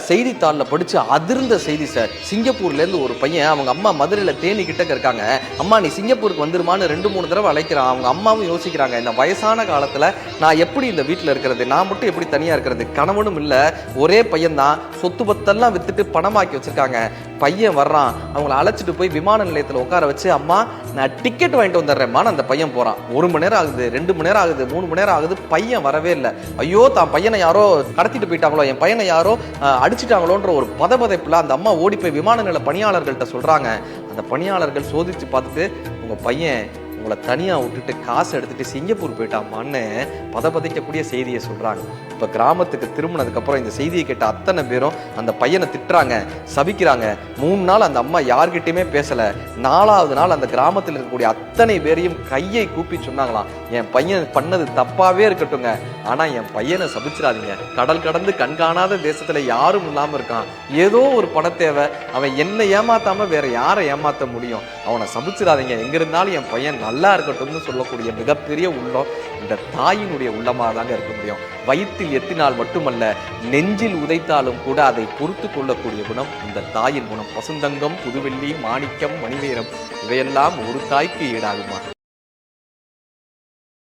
செய்தித்தாளில் படிச்சு அதிர்ந்த செய்தி சார். சிங்கப்பூர்ல இருந்து ஒரு பையன் அவங்க அம்மா மதுரையில தேனி கிட்டக்க இருக்காங்க. அம்மா நீ சிங்கப்பூருக்கு வந்துருமான்னு ரெண்டு மூணு தடவை அழைக்கிறான். அவங்க அம்மாவும் யோசிக்கிறாங்க. இந்த வயசான காலத்துல நான் எப்படி இந்த வீட்டில் இருக்கிறது? நான் மட்டும் எப்படி தனியா இருக்கிறது? கணவனும் இல்லை. ஒரே பையன் தான் சொத்து பத்தெல்லாம் வித்துட்டு பணமாக்கி வச்சிருக்காங்க. பையன் வர்றான். அவங்கள அழைச்சிட்டு போய் விமான நிலையத்தில் உட்கார வச்சு அம்மா நான் டிக்கெட் வாங்கிட்டு வந்துடுறேம்மான்னு அந்த பையன் போகிறான் ஒரு மணி நேரம் ஆகுது ரெண்டு மணி நேரம் ஆகுது மூணு மணி நேரம் ஆகுது பையன் வரவே இல்லை. ஐயோ தான் பையனை யாரோ கடத்திட்டு போயிட்டாங்களோ என் பையனை யாரோ அடிச்சிட்டாங்களோன்ற ஒரு பதபதைப்பில் அந்த அம்மா ஓடி போய் விமான நில பணியாளர்கள்ட்ட சொல்கிறாங்க அந்த பணியாளர்கள் சோதித்து பார்த்துட்டு உங்கள் பையன் உங்களை தனியாக விட்டுட்டு காசு எடுத்துட்டு சிங்கப்பூர் போயிட்டாமான்னு பதபதைக்கக்கூடிய செய்தியை சொல்கிறாங்க இப்போ கிராமத்துக்கு திரும்பினதுக்கப்புறம் இந்த செய்தியை கேட்ட அத்தனை பேரும் அந்த பையனை திட்டுறாங்க சபிக்கிறாங்க. மூணு நாள் அந்த அம்மா யார்கிட்டையுமே பேசலை. நாலாவது நாள் அந்த கிராமத்தில் இருக்கக்கூடிய அத்தனை பேரையும் கையை கூப்பி சொன்னாங்களாம். என் பையன் பண்ணது தப்பாகவே இருக்கட்டுங்க ஆனா என் பையனை சபிச்சிடாதீங்க. கடல் கடந்து கண்காணாத தேசத்துல யாரும் இல்லாம இருக்கான். ஏதோ ஒரு பண தேவை அவன் என்னை ஏமாத்தாம வேற யாரை ஏமாத்த முடியும்? அவனை சபிச்சிடாதீங்க. எங்க இருந்தாலும் என் பையன் நல்லா இருக்கட்டும்னு சொல்லக்கூடிய மிகப்பெரிய உள்ளம் இந்த தாயினுடைய உள்ளமாக தாங்க இருக்க முடியும். வயிற்றில் எத்தினால் மட்டுமல்ல நெஞ்சில் உதைத்தாலும் கூட அதை பொறுத்து கொள்ளக்கூடிய குணம் இந்த தாயின் குணம். பசுந்தங்கம் புதுவெள்ளி மாணிக்கம் மணிவேரம் இவையெல்லாம் ஒரு தாய்க்கு ஈடாகுமா?